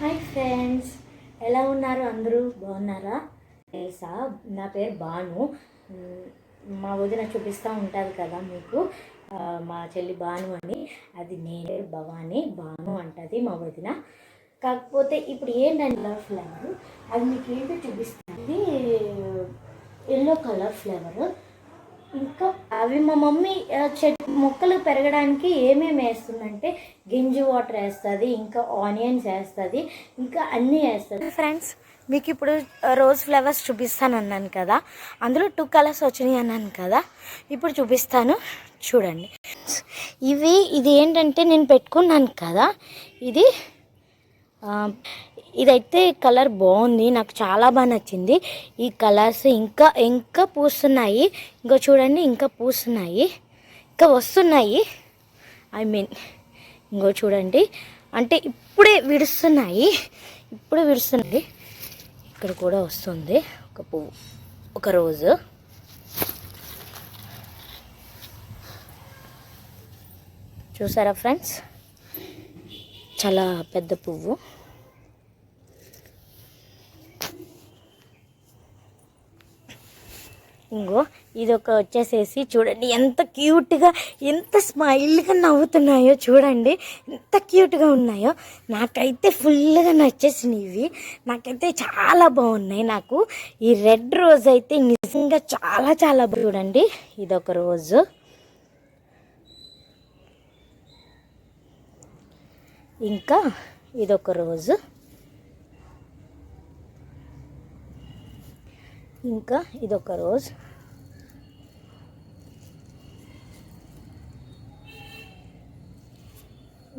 Hi friends ఎలా ఉన్నారు అందరూ? బాగున్నారా? తెలుసా నా పేరు బాను మా వదిన చూపిస్తూ ఉంటుంది కదా మీకు. మా చెల్లి బాను అని. అది నేను భవాని. బాను అంటది మా వదిన. కాకపోతే ఇప్పుడు ఏంటంటే కలర్ ఫ్లేవర్ అది మీకు ఏంటో చూపిస్తుంది. ఎల్లో కలర్ ఫ్లేవర్ ఇంకా అవి మా మమ్మీ ఆ, చెట్టు మొక్కలు పెరగడానికి ఏమేమి వేస్తుందంటే గింజి వాటర్ వేస్తుంది ఇంకా ఆనియన్స్ వేస్తుంది ఇంకా అన్నీ వేస్తుంది. ఫ్రెండ్స్ మీకు ఇప్పుడు రోజ్ ఫ్లవర్స్ చూపిస్తాను అన్నాను కదా అందులో టూ కలర్స్ వచ్చినాయి అన్నాను కదా ఇప్పుడు చూపిస్తాను చూడండి. ఇవి ఇది ఏంటంటే నేను పెట్టుకున్నాను కదా ఇది ఇదైతే కలర్ బాగుంది నాకు చాలా బాగా నచ్చింది. ఈ కలర్స్ ఇంకా ఇంకా పూస్తున్నాయి. ఇంకా చూడండి ఇంకా పూస్తున్నాయి. ఇంకా వస్తున్నాయి. ఐ మీన్ ఇంకో చూడండి. అంటే ఇప్పుడే విడుస్తున్నాయి. ఇప్పుడే విడుస్తుంది ఇక్కడ కూడా వస్తుంది. ఒక పువ్వు ఒక రోజు. చూసారా ఫ్రెండ్స్? చాలా పెద్ద పువ్వు. ఇంకో ఇది ఒక వచ్చేసేసి చూడండి ఎంత క్యూట్గా ఎంత స్మైల్గా నవ్వుతున్నాయో చూడండి. ఎంత క్యూట్గా ఉన్నాయో. నాకైతే ఫుల్గా నచ్చేసినాయి ఇవి. నాకైతే చాలా బాగున్నాయి నాకు. ఈ రెడ్ రోజ్ అయితే నిజంగా చాలా చాలా చూడండి ఇదొక రోజు. ఇంకా ఇదొక రోజు. ఇంకా ఇదొక రోజు.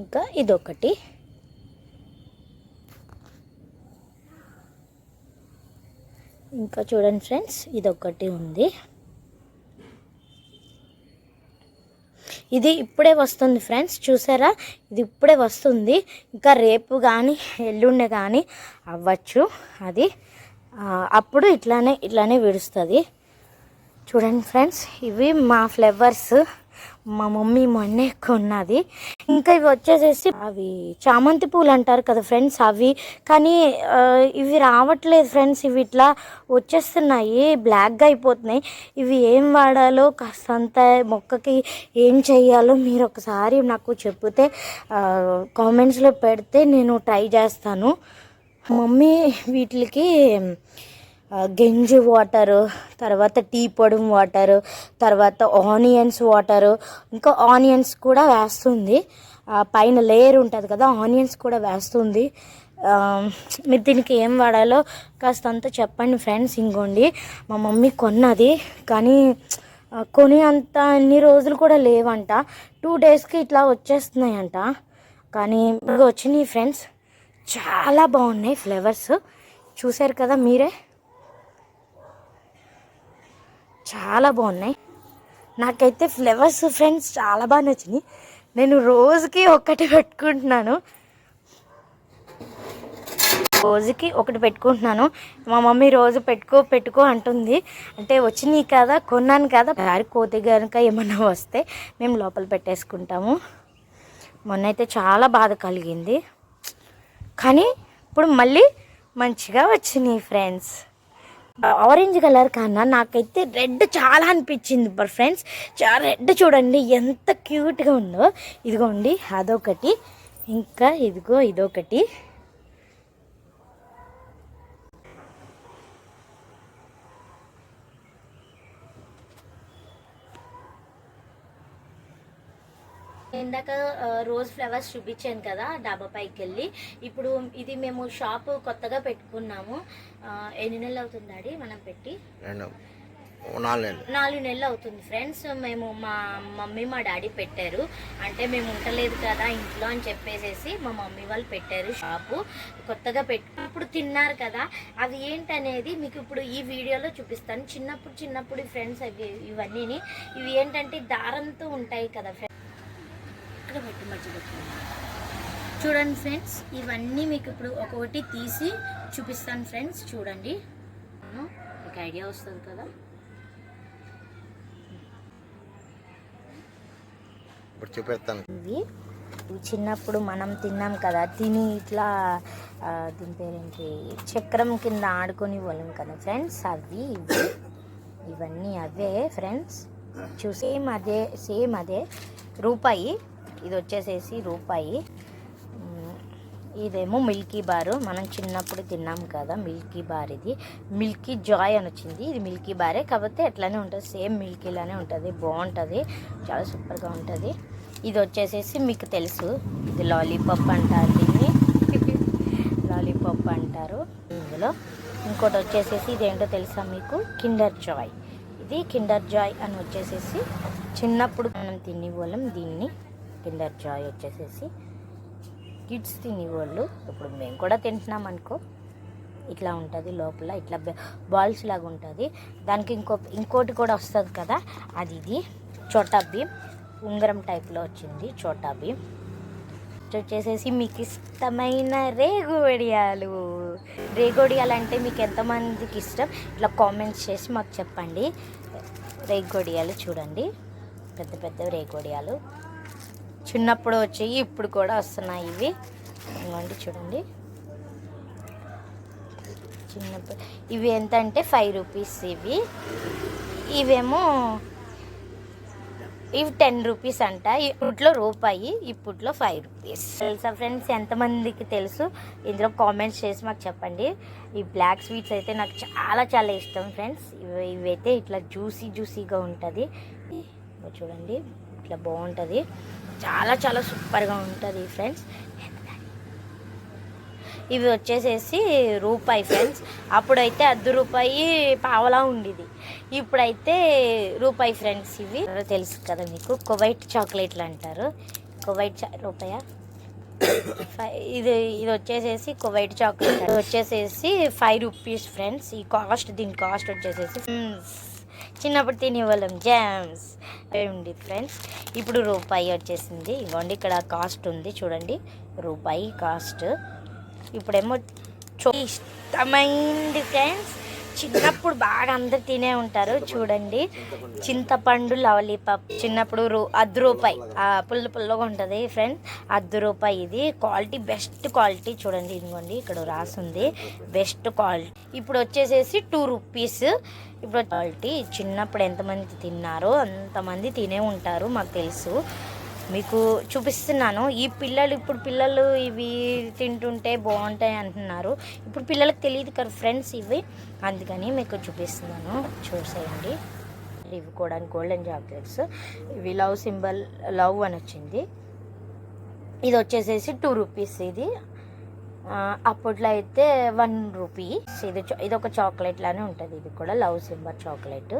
ఇంకా ఇదొకటి. ఇంకా చూడండి ఫ్రెండ్స్ ఇదొకటి ఉంది. ఇది ఇప్పుడే వస్తుంది ఫ్రెండ్స్ చూసారా? ఇది ఇప్పుడే వస్తుంది. ఇంకా రేపు కానీ ఎల్లుండి కానీ అవ్వచ్చు అది. అప్పుడు ఇట్లానే ఇట్లానే విడుస్తుంది. చూడండి ఫ్రెండ్స్ ఇవి మా ఫ్లవర్స్. మా మమ్మీ మొన్నే కొన్నది ఇంకా ఇవి వచ్చేసేసి అవి చామంతి పూలు అంటారు కదా ఫ్రెండ్స్ అవి. కానీ ఇవి రావట్లేదు ఫ్రెండ్స్ ఇవి ఇట్లా వచ్చేస్తున్నాయి బ్లాక్గా అయిపోతున్నాయి. ఇవి ఏం వాడాలో కాస్తంత మొక్కకి ఏం చేయాలో మీరు ఒకసారి నాకు చెప్తే కామెంట్స్లో పెడితే నేను ట్రై చేస్తాను. మమ్మీ వీటికి గంజి వాటరు తర్వాత టీ పొడి వాటరు తర్వాత ఆనియన్స్ వాటరు ఇంకా ఆనియన్స్ కూడా వేస్తుంది. పైన లేయర్ ఉంటుంది కదా ఆనియన్స్ కూడా వేస్తుంది. మీరు దీనికి ఏం వాడాలో కాస్త అంతా చెప్పండి ఫ్రెండ్స్ ఇంకోండి. మా మమ్మీ కొన్నది కానీ కొని అంత అన్ని రోజులు కూడా లేవంట. టూ డేస్కి ఇట్లా వచ్చేస్తున్నాయంట. కానీ వచ్చినాయి ఫ్రెండ్స్. చాలా బాగున్నాయి ఫ్లేవర్స్. చూశారు కదా మీరే? చాలా బాగున్నాయి. నాకైతే ఫ్లేవర్స్ ఫ్రెండ్స్ చాలా బాగా నచ్చినాయి. నేను రోజుకి ఒక్కటి పెట్టుకుంటున్నాను. రోజుకి ఒకటి పెట్టుకుంటున్నాను. మా మమ్మీ రోజు పెట్టుకో పెట్టుకో అంటుంది. అంటే వచ్చినాయి కదా కొన్నాను కదా. దారి కోతి కనుక ఏమన్నా వస్తే మేము లోపల పెట్టేసుకుంటాము. మొన్న అయితే చాలా బాధ కలిగింది. కానీ ఇప్పుడు మళ్ళీ మంచిగా వచ్చినాయి ఫ్రెండ్స్ ఆరెంజ్ కలర్ కన్నా నాకైతే రెడ్ చాలా అనిపించింది బర్ ఫ్రెండ్స్. చాలా రెడ్ చూడండి ఎంత క్యూట్గా ఉందో. ఇదిగోండి అదొకటి. ఇంకా ఇదిగో ఇదొకటి. ఇందాక రోజ్ ఫ్లవర్స్ చూపించాను కదా డాబా పైకి వెళ్ళి ఇప్పుడు ఇది మేము షాప్ కొత్తగా పెట్టుకున్నాము. ఎన్ని నెలలు అవుతుంది డాడీ మనం పెట్టి? రెండు నాలుగు నెలలు. నాలుగు నెలలు అవుతుంది ఫ్రెండ్స్. మేము మా మమ్మీ మా డాడీ పెట్టారు. అంటే మేము ఉండలేదు కదా ఇంట్లో అని చెప్పేసేసి మా మమ్మీ వాళ్ళు పెట్టారు షాపు కొత్తగా పెట్టు ఇప్పుడు తిన్నారు కదా అవి ఏంటనేది మీకు ఇప్పుడు ఈ వీడియోలో చూపిస్తాను. చిన్నప్పుడు చిన్నప్పుడు ఫ్రెండ్స్ అవి ఇవన్నీ ఇవి ఏంటంటే దారంతో ఉంటాయి కదా ఫ్రెండ్స్. ఇక్కడ పెట్టి మధ్య పెట్టుకోండి. చూడండి ఫ్రెండ్స్ ఇవన్నీ మీకు ఇప్పుడు ఒక్కొక్కటి తీసి చూపిస్తాను ఫ్రెండ్స్ చూడండి. మీకు ఐడియా వస్తుంది కదా? ఇప్పుడు చూపెడతాను. ఇవి చిన్నప్పుడు మనం తిన్నాం కదా తిని ఇట్లా దీని పేరేంటి? చక్రం కింద ఆడుకొని వాళ్ళం కదా ఫ్రెండ్స్ అవి ఇవి. ఇవన్నీ అవే ఫ్రెండ్స్. చూ సేమ్ అదే సేమ్ అదే రూపాయి. ఇది వచ్చేసేసి రూపాయి. ఇదేమో మిల్కీ బారు. మనం చిన్నప్పుడు తిన్నాం కదా మిల్కీ బార్ ఇది. మిల్కీ జాయ్ అని వచ్చింది. ఇది మిల్కీ బారే. కాకపోతే ఎట్లానే ఉంటుంది. సేమ్ మిల్కీలానే ఉంటుంది. బాగుంటుంది. చాలా సూపర్గా ఉంటుంది. ఇది వచ్చేసేసి మీకు తెలుసు. ఇది లాలీపాప్ అంటారు దీన్ని. లాలీపాప్ అంటారు. ఇందులో ఇంకోటి వచ్చేసేసి ఇదేంటో తెలుసా మీకు? Kinder Joy. ఇది కిండర్ జాయ్ అని వచ్చేసేసి చిన్నప్పుడు మనం తినేవాళ్ళం దీన్ని. కిండర్ జాయ్ వచ్చేసేసి కిడ్స్ తినేవాళ్ళు. ఇప్పుడు మేము కూడా తింటున్నాం అనుకో. ఇట్లా ఉంటుంది లోపల ఇట్లా బాల్స్ లాగా ఉంటుంది. దానికి ఇంకో ఇంకోటి కూడా వస్తుంది కదా అది ఇది. చోటా భీమ్ ఉంగరం టైప్లో వచ్చింది చోటా భీమ్. వచ్చేసేసి మీకు ఇష్టమైన రేగువడియాలు రేగొడియాలు అంటే మీకు ఎంతమందికి ఇష్టం? ఇట్లా కామెంట్స్ చేసి మాకు చెప్పండి. రేగొడియాలు చూడండి. పెద్ద పెద్ద రేగొడియాలు చిన్నప్పుడు వచ్చాయి ఇప్పుడు కూడా వస్తున్నాయి ఇవి. ఇవ్వండి చూడండి. చిన్నప్పుడు. ఇవి ఎంత అంటే ఫైవ్ రూపీస్ ఇవి. ఇవేమో ఇవి టెన్ రూపీస్ అంట. ఇప్పట్లో రూపాయి ఇప్పట్లో ఫైవ్ రూపీస్. తెలుసా ఫ్రెండ్స్ ఎంతమందికి తెలుసు? ఇందులో కామెంట్స్ చేసి మాకు చెప్పండి. ఈ బ్లాక్ స్వీట్స్ అయితే నాకు చాలా చాలా ఇష్టం ఫ్రెండ్స్. ఇవి ఇవైతే ఇట్లా జ్యూసీ జ్యూసీగా ఉంటుంది. చూడండి. ఇట్లా బాగుంటుంది. చాలా చాలా సూపర్గా ఉంటుంది ఫ్రెండ్స్. ఇవి వచ్చేసేసి రూపాయి ఫ్రెండ్స్. అప్పుడైతే అర్ధ రూపాయి పావలా ఉండేది. ఇప్పుడైతే రూపాయి ఫ్రెండ్స్ ఇవి. తెలుసు కదా మీకు? కువైట్ చాక్లెట్లు అంటారు. కువైట్ చా రూపాయ? ఫై- ఇది ఇది వచ్చేసేసి కువైట్ చాక్లెట్. వచ్చేసేసి ఫైవ్ రూపీస్ ఫ్రెండ్స్. ఈ కాస్ట్ దీని కాస్ట్ వచ్చేసేసి చిన్నప్పుడు తినేవాళ్ళం. జామ్స్ ఉంది ఫ్రెండ్స్ ఇప్పుడు రూపాయి వచ్చేసింది. ఇదిగోండి ఇక్కడ కాస్ట్ ఉంది. చూడండి రూపాయి కాస్ట్ ఇప్పుడేమో ఇష్టమైంది ఫ్రెండ్స్ చిన్నప్పుడు బాగా అందరు తినే ఉంటారు చూడండి. చింతపండు లవలీపాప్ చిన్నప్పుడు రూ అర్ధ రూపాయి పుల్ల పుల్లగా ఉంటుంది ఫ్రెండ్ అర్ధ రూపాయి ఇది. క్వాలిటీ బెస్ట్ క్వాలిటీ చూడండి ఇదిగోండి ఇక్కడ రాసుంది. బెస్ట్ క్వాలిటీ ఇప్పుడు వచ్చేసేసి టూ రూపీస్ ఇప్పుడు క్వాలిటీ చిన్నప్పుడు ఎంతమంది తిన్నారో అంతమంది తినే ఉంటారు మాకు తెలుసు. మీకు చూపిస్తున్నాను. ఈ పిల్లలు ఇప్పుడు పిల్లలు ఇవి తింటుంటే బాగుంటాయి అంటున్నారు. ఇప్పుడు పిల్లలకు తెలియదు కదా ఫ్రెండ్స్ ఇవి. అందుకని మీకు చూపిస్తున్నాను. చూసేయండి. ఇవి కూడా గోల్డెన్ చాక్లెట్స్ ఇవి లవ్ సింబల్ లవ్ అని వచ్చింది. ఇది వచ్చేసేసి టూ రూపీస్ ఇది. అప్పట్లో అయితే వన్ రూపీ ఇది చా- ఇది ఒక చాక్లెట్ లానే ఉంటుంది. ఇది కూడా లవ్ సింబల్ చాక్లెట్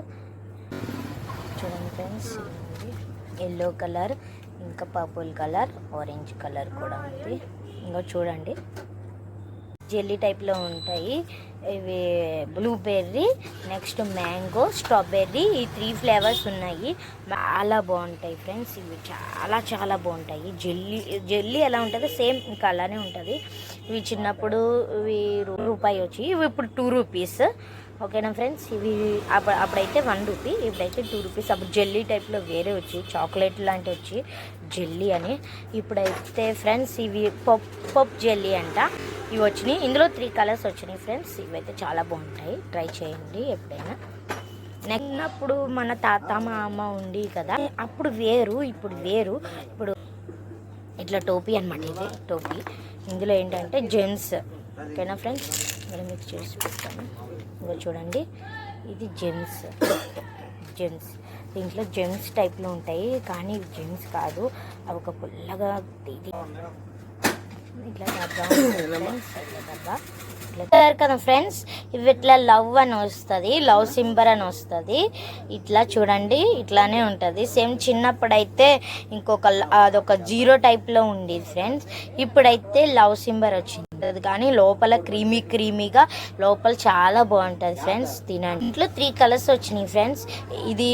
చూడండి ఫ్రెండ్స్ ఎల్లో కలర్ ఇంకా పర్పుల్ కలర్ ఆరెంజ్ కలర్ కూడా ఉంది. ఇంకా చూడండి. జెల్లీ టైప్లో ఉంటాయి. ఇవి బ్లూబెర్రీ నెక్స్ట్ మ్యాంగో స్ట్రాబెర్రీ ఈ త్రీ ఫ్లేవర్స్ ఉన్నాయి. చాలా బాగుంటాయి ఫ్రెండ్స్ ఇవి చాలా చాలా బాగుంటాయి. జెల్లీ జెల్లీ ఎలా ఉంటుందో సేమ్ ఇంకా అలానే ఉంటుంది. ఇవి చిన్నప్పుడు ఇవి రూపాయి వచ్చి ఇవి ఇప్పుడు టూ రూపీస్ ఓకేనా ఫ్రెండ్స్ ఇవి అప్పుడు అప్పుడైతే వన్ రూపీ ఇప్పుడైతే టూ రూపీస్. అప్పుడు జెల్లీ టైప్లో వేరే వచ్చి చాక్లెట్ లాంటి వచ్చి జెల్లీ అని. ఇప్పుడైతే ఫ్రెండ్స్ ఇవి పప్ పప్ జెల్లీ అంట. ఇవి వచ్చినాయి. ఇందులో త్రీ కలర్స్ వచ్చినాయి ఫ్రెండ్స్. ఇవైతే చాలా బాగుంటాయి. ట్రై చేయండి ఎప్పుడైనా. నెక్కినప్పుడు మన తాత మా అమ్మ ఉండి కదా అప్పుడు వేరు ఇప్పుడు వేరు. ఇప్పుడు ఇట్లా టోపీ అనమాట ఇది టోపీ. ఇందులో ఏంటంటే జెంట్స్. ఓకేనా ఫ్రెండ్స్? ఇక్కడ మీకు చేసి పెట్టాను ఇంకా చూడండి. ఇది జెంట్స్. జెంట్స్. దీంట్లో జెంట్స్ టైప్లో ఉంటాయి కానీ ఇవి జెంట్స్ కాదు. అవి ఒక పుల్లగా ఇట్లా డబ్బా డబ్బా కదా ఫ్రెండ్స్ ఇవి ఇట్లా లవ్ అని వస్తుంది లవ్ సింబర్ అని వస్తుంది. ఇట్లా చూడండి ఇట్లానే ఉంటుంది. సేమ్ చిన్నప్పుడైతే ఇంకొక ల- అదొక జీరో టైప్లో ఉండేది ఫ్రెండ్స్. ఇప్పుడైతే లవ్ సింబర్ వచ్చింది. ఉంటుంది. కానీ లోపల క్రీమీ క్రీమీగా లోపల చాలా బాగుంటుంది ఫ్రెండ్స్. తినండి. ఇంట్లో త్రీ కలర్స్ వచ్చినాయి ఫ్రెండ్స్. ఇది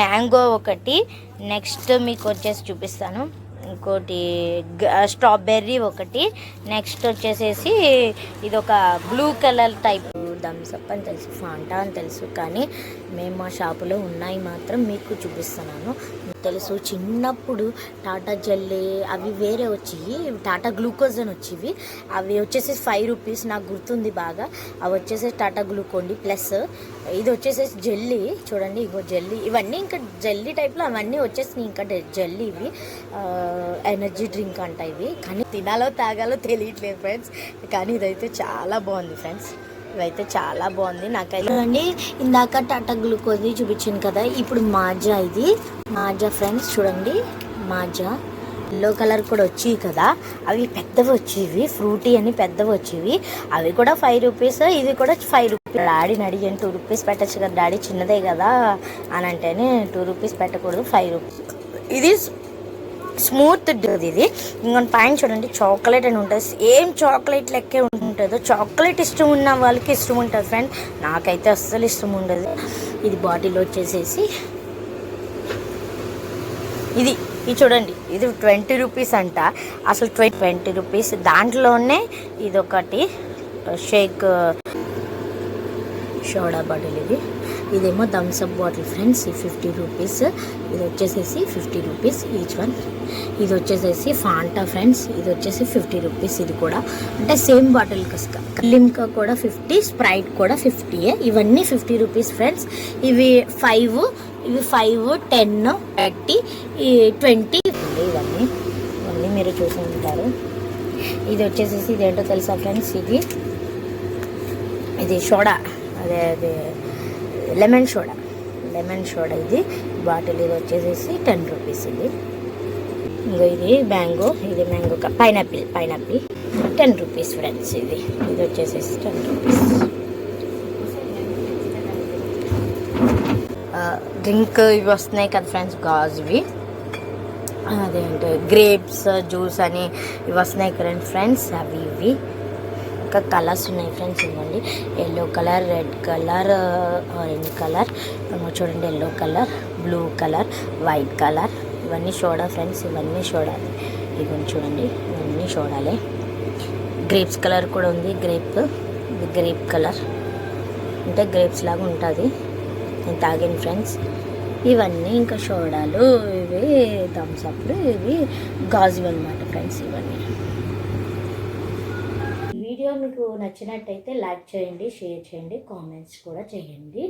మ్యాంగో ఒకటి. నెక్స్ట్ మీకు వచ్చేసి చూపిస్తాను. ఇంకోటి స్ట్రాబెర్రీ ఒకటి. నెక్స్ట్ వచ్చేసేసి ఇది ఒక బ్లూ కలర్ టైప్ థమ్స్అప్ అని తెలుసు ఫాంటా అని తెలుసు కానీ మేము మా షాపులో ఉన్నాయి మాత్రం మీకు చూపిస్తున్నాను. మీకు తెలుసు చిన్నప్పుడు టాటా జెల్లీ అవి వేరే వచ్చేవి టాటా గ్లూకోజ్ అని వచ్చేవి. అవి వచ్చేసి ఫైవ్ రూపీస్ నాకు గుర్తుంది బాగా. అవి వచ్చేసి టాటా గ్లూకోండి ప్లస్ ఇది వచ్చేసేసి జెల్లీ. చూడండి ఇగో జెల్లీ. ఇవన్నీ ఇంకా జెల్లీ టైప్లో అవన్నీ వచ్చేసినాయి ఇంకా డె- జెల్లీ ఇవి. ఎనర్జీ డ్రింక్ అంట ఇవి. కానీ తినాలో తాగాలో తెలియట్లేదు ఫ్రెండ్స్. కానీ ఇదైతే చాలా బాగుంది ఫ్రెండ్స్. ఇవైతే చాలా బాగుంది నాకైతే. చూడండి ఇందాక టాటా గ్లూకోజ్ చూపించాను కదా ఇప్పుడు మాజా ఇది. మాజా ఫ్రెండ్స్ చూడండి మాజా. ఎల్లో కలర్ కూడా వచ్చేవి కదా అవి పెద్దవి వచ్చేవి ఫ్రూటీ అని పెద్దవి వచ్చేవి. అవి కూడా ఫైవ్ రూపీస్ ఇది కూడా ఫైవ్ రూపీస్ డాడీని అడిగాను టూ రూపీస్ పెట్టచ్చు కదా డాడీ చిన్నదే కదా అని అంటేనే టూ రూపీస్ పెట్టకూడదు ఫైవ్ రూపీస్ ఇది స్మూత్ ఇది. ఇంకొని పైన చూడండి. చాక్లెట్ అని ఉంటుంది. సేమ్ చాక్లెట్ లెక్కే ఉంటుందో. చాక్లెట్ ఇష్టం ఉన్న వాళ్ళకి ఇష్టం ఉంటుంది ఫ్రెండ్ నాకైతే అస్సలు ఇష్టం ఉండదు. ఇది బాటిల్ వచ్చేసేసి. ఇది ఇది చూడండి. ఇది ట్వంటీ రూపీస్ అంట. అసలు ట్వంటీ ట్వంటీ రూపీస్. దాంట్లోనే ఇది ఒకటి షేక్ సోడా బాటిల్ ఇది. ఇదేమో Thums Up bottle friends fifty rupees. ఇది వచ్చేసేసి ఫిఫ్టీ రూపీస్ ఈచ్ వన్. ఇది వచ్చేసేసి ఫాంటా ఫ్రెండ్స్ ఇది వచ్చేసి ఫిఫ్టీ రూపీస్ ఇది కూడా. అంటే సేమ్ బాటిల్ కస్క. లిమ్కా కూడా ఫిఫ్టీ స్ప్రైట్ కూడా ఫిఫ్టీయే. ఇవన్నీ ఫిఫ్టీ రూపీస్ ఫ్రెండ్స్. ఇవి ఫైవ్ ఇవి ఫైవ్ టెన్ థర్టీ ట్వంటీ. ఇవన్నీ. ఇవన్నీ మీరు చూసి ఉంటారు. ఇది వచ్చేసేసి ఇదేంటో తెలుసా ఫ్రెండ్స్ ఇది? ఇది సోడా అదే అదే. లెమన్ సోడా లెమన్ సోడా ఇది. బాటిల్ ఇది వచ్చేసేసి టెన్ రూపీస్ ఇది. ఇంకో ఇది మ్యాంగో ఇది mango pineapple pineapple ten rupees friends ఇది. ఇది వచ్చేసేసి టెన్ రూపీస్ డ్రింక్ ఇవి వస్తున్నాయి కదా ఫ్రెండ్స్ గాజువి అదేంటి గ్రేప్స్ జ్యూస్ అని ఇవి వస్తున్నాయి కరెంట్ ఫ్రెండ్స్ అవి ఇవి. ఇంకా కలర్స్ ఉన్నాయి ఫ్రెండ్స్ ఇవ్వండి. Yellow colour red colour orange colour చూడండి yellow colour blue colour white colour. ఇవన్నీ చూడ ఫ్రెండ్స్ ఇవన్నీ చూడాలి. ఇవన్నీ చూడండి ఇవన్నీ చూడాలి. గ్రేప్స్ కలర్ కూడా ఉంది గ్రేప్ ఇది గ్రేప్ కలర్. అంటే గ్రేప్స్ లాగా ఉంటుంది. నేను తాగాను ఫ్రెండ్స్. ఇవన్నీ ఇంకా సోడాలు ఇవి థమ్స్అప్లు ఇవి గాజు అనమాట ఫ్రెండ్స్ ఇవన్నీ. వీడియో మీకు నచ్చినట్టయితే లైక్ చేయండి షేర్ చేయండి కామెంట్స్ కూడా చేయండి.